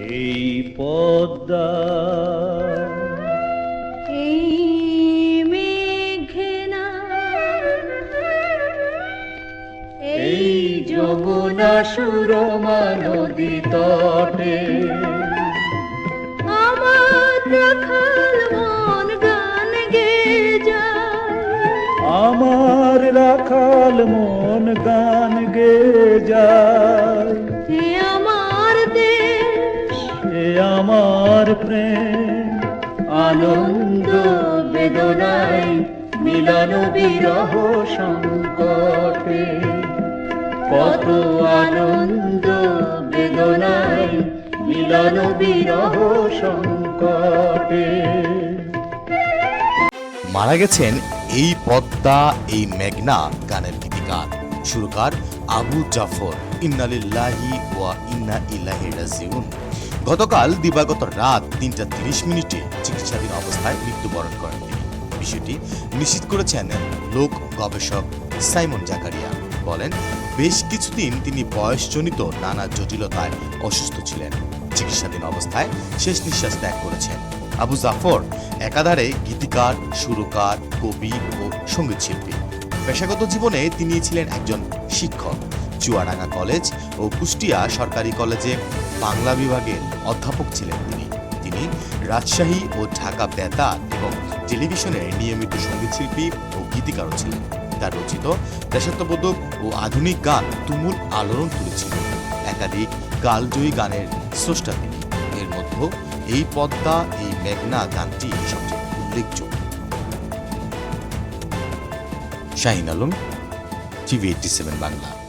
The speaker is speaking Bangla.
এই পদ্মা। এই মেঘনা। এই যমুনা সুরমা নদী তটে। আমার রাখাল মন গান গে যায় আমার রাখাল মন গান গে যায় আমার প্রেম, আনন্দ, বেদনায় মিলন বিরহ সংকটে। কত আনন্দ, বেদনায় মিলন বিরহ সংকটে। মারা গেছেন এই পদ্মা, এই মেঘনা গানের গীতিকার, সুরকার আবু জাফর। ইন্নালিল্লাহি ওয়া ইন্না ইলাহি রাজিউন। গতকাল দিবাগত রাত তিনটা তিরিশ মিনিটে চিকিৎসাধীন অবস্থায় মৃত্যুবরণ করেন তিনি। বিষয়টি নিশ্চিত করেছেন লোক গবেষক সাইমন জাকারিয়া। বলেন, বেশ কিছুদিন তিনি বয়সজনিত নানা জটিলতায় অসুস্থ ছিলেন। চিকিৎসাধীন অবস্থায় শেষ নিঃশ্বাস ত্যাগ করেছেন। আবু জাফর একাধারে গীতিকার, সুরকার, কবি ও সংগীত শিল্পী পেশাগত জীবনে তিনি ছিলেন একজন শিক্ষক। চুয়াডাঙ্গা কলেজ ও কুষ্টিয়া সরকারি কলেজে বাংলা বিভাগের অধ্যাপক ছিলেন তিনি। তিনি রাজশাহী ও ঢাকা বেতার এবং টেলিভিশনের নিয়মিত সংগীত শিল্পী ও গীতিকারও ছিলেন। তার রচিত দেশাত্মবোধক ও আধুনিক গান তুমুল আলোড়ন তুলেছিল। একাধিক কালজয়ী গানের স্রষ্টা তিনি। এর মধ্যে এই পদ্মা, এই মেঘনা গানটি সবচেয়ে উল্লেখযোগ্য। Shahin Alam, TV eighty seven Bangla.